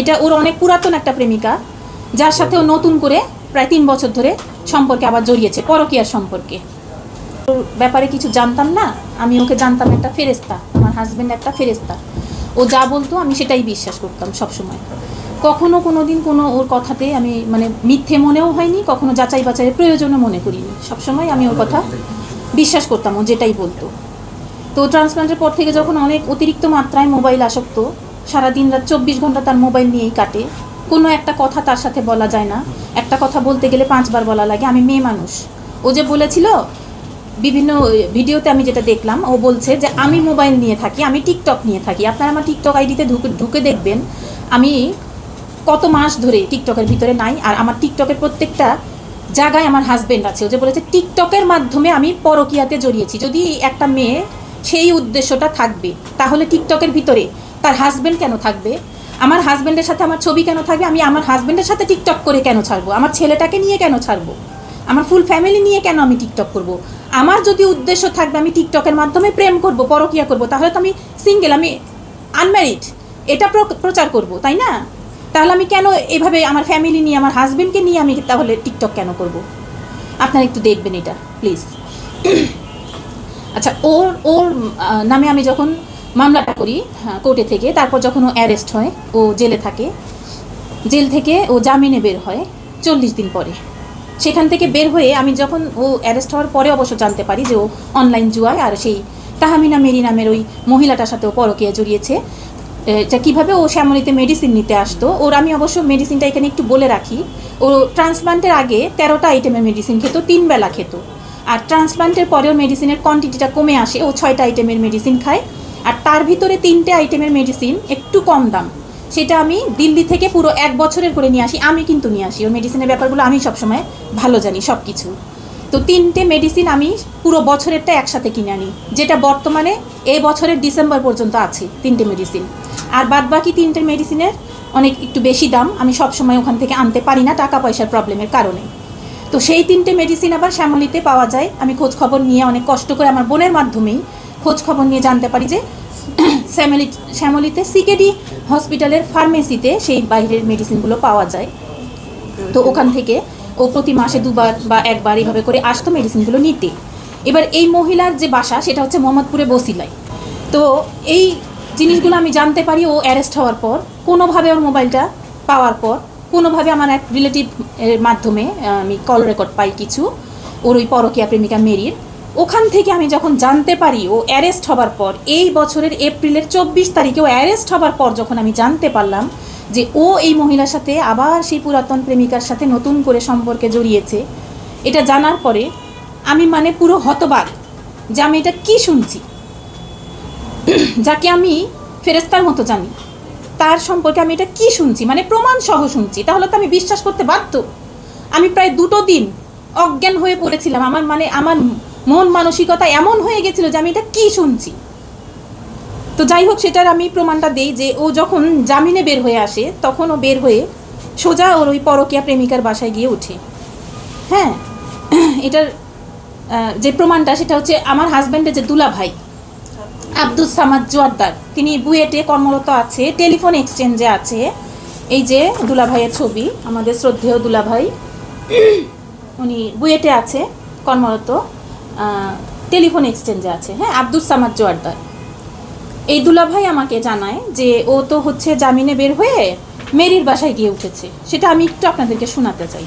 এটা ওর অনেক পুরাতন একটা প্রেমিকা, যার সাথে ও নতুন করে প্রায় তিন বছর ধরে সম্পর্কে আবার জড়িয়েছে, পরকীয়ার সম্পর্কে। ওর ব্যাপারে কিছু জানতাম না, আমি ওকে জানতাম একটা ফেরেস্তা আমার হাজব্যান্ড একটা ফেরেস্তা ও যা বলতো আমি সেটাই বিশ্বাস করতাম সব সময় কখনো কোনো দিন কোনো ওর কথাতে আমি মানে মিথ্যে মনেও হয়নি, কখনো যাচাই বাছাইয়ের প্রয়োজনও মনে করিনি। সবসময় আমি ওর কথা বিশ্বাস করতাম, ও যেটাই বলতো। তো ট্রান্সপ্লান্টের পর থেকে যখন অনেক অতিরিক্ত মাত্রায় মোবাইল আসক্ত সারাদিন রাত চব্বিশ ঘণ্টা তার মোবাইল নিয়েই কাটে। কোনো একটা কথা তার সাথে বলা যায় না। একটা কথা বলতে গেলে পাঁচবার বলা লাগে। আমি মেয়ে মানুষ। ও যে বলেছিল, বিভিন্ন ভিডিওতে আমি যেটা দেখলাম, ও বলছে যে, আমি মোবাইল নিয়ে থাকি, আমি টিকটক নিয়ে থাকি। আপনারা আমার টিকটক আইডিতে ঢুকে ঢুকে দেখবেন। আমি কত মাস ধরে টিকটকের ভিতরে নাই আর আমার টিকটকের প্রত্যেকটা জায়গায় আমার হাজব্যান্ড আছে। ও যে বলেছে, টিকটকের মাধ্যমে আমি পরকিয়াতে জড়িয়েছি। যদি একটা মেয়ে সেই উদ্দেশ্যটা থাকবে, তাহলে টিকটকের ভিতরে তার হাজব্যান্ড কেন থাকবে? আমার হাজব্যান্ডের সাথে আমার ছবি কেন থাকবে? আমি আমার হাজব্যান্ডের সাথে টিকটক করে কেন ছাড়বো? আমার ছেলেটাকে নিয়ে কেন ছাড়বো? আমার ফুল ফ্যামিলি নিয়ে কেন আমি টিকটক করব? আমার যদি উদ্দেশ্য থাকবে, আমি টিকটকের মাধ্যমে প্রেম করব, পরকিয়া করব, তাহলে তো আমি সিঙ্গেল আমি আনম্যারিড এটা প্র- প্রচার করব, তাই না? তাহলে আমি কেন এভাবে আমার ফ্যামিলি নিয়ে, আমার হাজব্যান্ডকে নিয়ে আমি তাহলে টিকটক কেন করব? আপনারা একটু দেখবেন এটা প্লিজ আচ্ছা ওর ওর নামে আমি যখন মামলাটা করি হ্যাঁ, কোর্টে থেকে। তারপর যখন ও অ্যারেস্ট হয় ও জেলে থাকে। জেল থেকে ও জামিনে বের হয় চল্লিশ দিন পরে। সেখান থেকে বের হয়ে আমি যখন ও অ্যারেস্ট হওয়ার পরে অবশ্য জানতে পারি যে ও অনলাইন জুয়ায় আর সেই তাহামিনা মেরি নামের ওই মহিলাটার সাথে ও জড়িয়েছে। এটা কীভাবে ও শ্যামলিতে মেডিসিন নিতে আসতো ওর আমি অবশ্য মেডিসিনটা এখানে একটু বলে রাখি। ও ট্রান্সপ্লান্টের আগে তেরোটা আইটেমের মেডিসিন খেত তিন বেলা খেত। আর ট্রান্সপ্লান্টের পরেও মেডিসিনের কোয়ান্টিটিটা কমে আসে ও ছয়টা আইটেমের মেডিসিন খায়। আর তার ভিতরে তিনটে আইটেমের মেডিসিন একটু কম দাম। সেটা আমি দিল্লি থেকে পুরো এক বছরের করে নিয়ে আসি, আমি কিন্তু নিয়ে আসি। ওর মেডিসিনের ব্যাপারগুলো আমি সবসময় ভালো জানি সব কিছু তো তিনটে মেডিসিন আমি পুরো বছরেরটা একসাথে কিনে আনি, যেটা বর্তমানে এই বছরের ডিসেম্বর পর্যন্ত আছে তিনটে মেডিসিন আর বাদ বাকি তিনটে মেডিসিনের অনেক একটু বেশি দাম, আমি সবসময় ওখান থেকে আনতে পারি না টাকা পয়সার প্রবলেমের কারণে। তো সেই তিনটে মেডিসিন আবার শ্যামলিতে পাওয়া যায়। আমি খোঁজ খবর নিয়ে অনেক কষ্ট করে আমার বোনের মাধ্যমেই খোঁজ খবর নিয়ে জানতে পারি যে শ্যামলি শ্যামলিতে সিকেডি হসপিটালের ফার্মেসিতে সেই বাইরের মেডিসিনগুলো পাওয়া যায়। তো ওখান থেকে ও প্রতি মাসে দুবার বা একবার এইভাবে করে আসতো মেডিসিনগুলো নিতে। এবার এই মহিলার যে বাসা, সেটা হচ্ছে মোহাম্মদপুরে বসিলায়। তো এই জিনিসগুলো আমি জানতে পারি ও অ্যারেস্ট হওয়ার পর, কোনোভাবে ওর মোবাইলটা পাওয়ার পর, কোনোভাবে আমার এক রিলেটিভ এর মাধ্যমে আমি কল রেকর্ড পাই কিছু। ওর ওই পরকীয়া প্রেমিকা মেরির। ওখান থেকে আমি যখন জানতে পারি ও অ্যারেস্ট হবার পর, এই বছরের এপ্রিলের চব্বিশ তারিখে ও অ্যারেস্ট হবার পর যখন আমি জানতে পারলাম যে ও এই মহিলার সাথে আবার সেই পুরাতন প্রেমিকার সাথে নতুন করে সম্পর্কে জড়িয়েছে, এটা জানার পরে আমি মানে পুরো হতবাক যে আমি এটা কি শুনছি। যাকে আমি ফেরেস্তার মতো জানি, তার সম্পর্কে আমি এটা কি শুনছি মানে প্রমাণ সহ শুনছি, তাহলে তো আমি বিশ্বাস করতে বাধ্য। আমি প্রায় দুটো দিন অজ্ঞান হয়ে পড়েছিলাম, আমার মানে আমার মন মানসিকতা এমন হয়ে গেছিল যে আমি এটা কি শুনছি? তো যাই হোক, সেটার আমি প্রমাণটা দেই যে ও যখন জামিনে বের হয়ে আসে, তখন ও বের হয়ে সোজা ওর ওই পরকীয়া প্রেমিকার বাসায় গিয়ে ওঠে হ্যাঁ এটার যে প্রমাণটা, সেটা হচ্ছে আমার হাজব্যান্ডের যে দুলা ভাই আব্দুল সামাদ জোয়ারদার, তিনি বুয়েটে কর্মরত আছে, টেলিফোন এক্সচেঞ্জে আছে। এই যে দুলাভাইয়ের ছবি, আমাদের শ্রদ্ধেয় দুলাভাই, উনি বুয়েটে আছে, কর্মরত। টেলিফোন এক্সচেঞ্জে আছে। হ্যাঁ আব্দুল সামাদ জোয়ারদার। এই দুলাভাই আমাকে জানায় যে ও তো হচ্ছে জামিনে বের হয়ে মেরির বাসায় গিয়ে উঠেছে। সেটা আমি একটু আপনাদেরকে শোনাতে চাই।